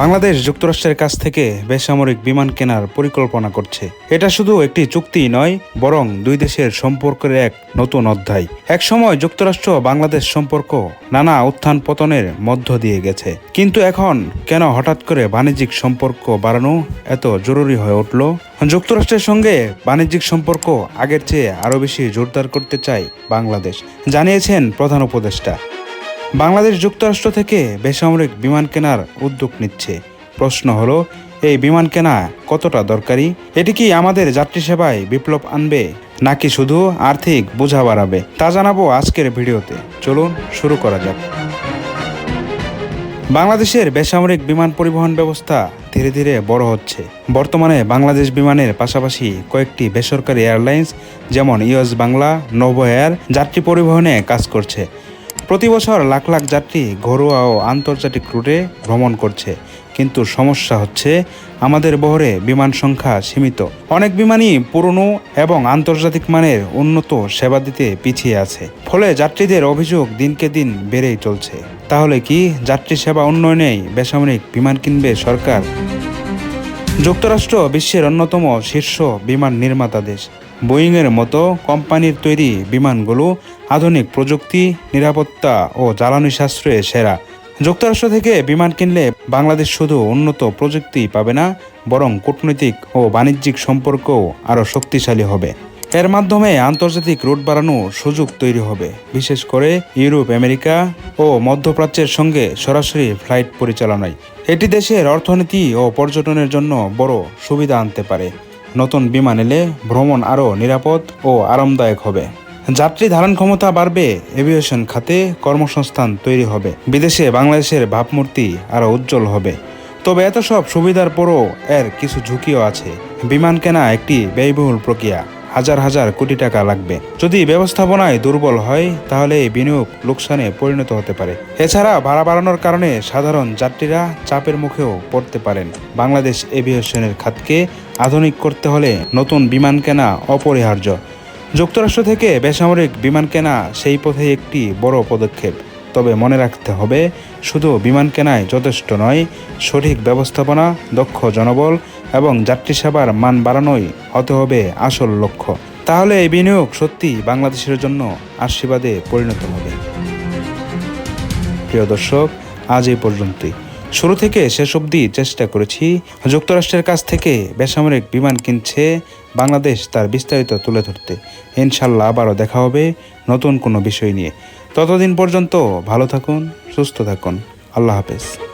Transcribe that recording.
বাংলাদেশ যুক্তরাষ্ট্রের কাছ থেকে বেসামরিক বিমান কেনার পরিকল্পনা করছে। এটা শুধু একটি চুক্তি নয়, বরং দুই দেশের সম্পর্কের এক নতুন অধ্যায়। এক সময় যুক্তরাষ্ট্র বাংলাদেশ সম্পর্ক নানা উত্থান পতনের মধ্য দিয়ে গেছে। কিন্তু এখন কেন হঠাৎ করে বাণিজ্যিক সম্পর্ক বাড়ানো এত জরুরি হয়ে উঠল? যুক্তরাষ্ট্রের সঙ্গে বাণিজ্যিক সম্পর্ক আগের চেয়ে আরও বেশি জোরদার করতে চায় বাংলাদেশ, জানিয়েছেন প্রধান উপদেষ্টা। বাংলাদেশ যুক্তরাষ্ট্র থেকে বেসামরিক বিমান কেনার উদ্যোগ নিচ্ছে। প্রশ্ন হলো, এই বিমান কেনা কতটা দরকারি? এটি কি আমাদের যাত্রী সেবায় বিপ্লব আনবে, নাকি শুধু আর্থিক বোঝা বাড়াবে? তা জানাব আজকের ভিডিওতে। চলুন শুরু করা যাক। বাংলাদেশের বেসামরিক বিমান পরিবহন ব্যবস্থা ধীরে ধীরে বড় হচ্ছে। বর্তমানে বাংলাদেশ বিমানের পাশাপাশি কয়েকটি বেসরকারি এয়ারলাইন্স, যেমন ইউএস বাংলা নোভো এয়ার, যাত্রী পরিবহনে কাজ করছে। প্রতি বছর লাখ লাখ যাত্রী ঘরোয়া ও আন্তর্জাতিক রুটে ভ্রমণ করছে। কিন্তু সমস্যা হচ্ছে, আমাদের বহরে বিমান সংখ্যা সীমিত। অনেক বিমানই পুরনো এবং আন্তর্জাতিক মানের উন্নত সেবা দিতে পিছিয়ে আছে। ফলে যাত্রীদের অভিযোগ দিনকে দিন বেড়েই চলছে। তাহলে কি যাত্রী সেবা উন্নয়নেই বেসামরিক বিমান কিনবে সরকার? যুক্তরাষ্ট্র বিশ্বের অন্যতম শীর্ষ বিমান নির্মাতা দেশ। বোয়িংয়ের মতো কোম্পানির তৈরি বিমানগুলো আধুনিক প্রযুক্তি, নিরাপত্তা ও জ্বালানি সাশ্রয়ে সেরা। যুক্তরাষ্ট্র থেকে বিমান কিনলে বাংলাদেশ শুধু উন্নত প্রযুক্তি পাবে না, বরং কূটনৈতিক ও বাণিজ্যিক সম্পর্কও আরও শক্তিশালী হবে। এর মাধ্যমে আন্তর্জাতিক রুট বাড়ানোর সুযোগ তৈরি হবে। বিশেষ করে ইউরোপ, আমেরিকা ও মধ্যপ্রাচ্যের সঙ্গে সরাসরি ফ্লাইট পরিচালনায়। এটি দেশের অর্থনীতি ও পর্যটনের জন্য বড় সুবিধা আনতে পারে। নতুন বিমান এলে ভ্রমণ আরও নিরাপদ ও আরামদায়ক হবে। যাত্রী ধারণ ক্ষমতা বাড়বে, এভিয়েশন খাতে কর্মসংস্থান তৈরি হবে, বিদেশে বাংলাদেশের ভাবমূর্তি আরও উজ্জ্বল হবে। তবে এত সব সুবিধার পরও এর কিছু ঝুঁকিও আছে। বিমান কেনা একটি ব্যয়বহুল প্রক্রিয়া। হাজার হাজার কোটি টাকা লাগবে। যদি ব্যবস্থাপনায় দুর্বল হয়, তাহলে এই বিনিয়োগ লোকসানে পরিণত হতে পারে। এছাড়া ভাড়া বাড়ানোর কারণে সাধারণ যাত্রীরা চাপের মুখেও পড়তে পারেন। বাংলাদেশ এভিয়েশনের খাতকে আধুনিক করতে হলে নতুন বিমান কেনা অপরিহার্য। যুক্তরাষ্ট্র থেকে বেসামরিক বিমান কেনা সেই পথে একটি বড় পদক্ষেপ। তবে মনে রাখতে হবে, শুধু বিমান কেনায় যথেষ্ট নয়, সঠিক ব্যবস্থাপনা, দক্ষ জনবল এবং যাত্রী সেবার মান বাড়ানোই হতে হবে আসল লক্ষ্য। তাহলে এই বিনিয়োগ সত্যি বাংলাদেশের জন্য আশীর্বাদে পরিণত হবে। প্রিয় দর্শক, আজ এই পর্যন্তই। শুরু থেকে শেষ অবধি চেষ্টা করেছি। যুক্তরাষ্ট্রের কাছ থেকে বেসামরিক বিমান কিনছে বাংলাদেশ, তার বিস্তারিত তুলে ধরতে। ইনশাল্লাহ আবারও দেখা হবে নতুন কোনো বিষয় নিয়ে। ততদিন পর্যন্ত ভালো থাকুন, সুস্থ থাকুন। আল্লাহ হাফেজ।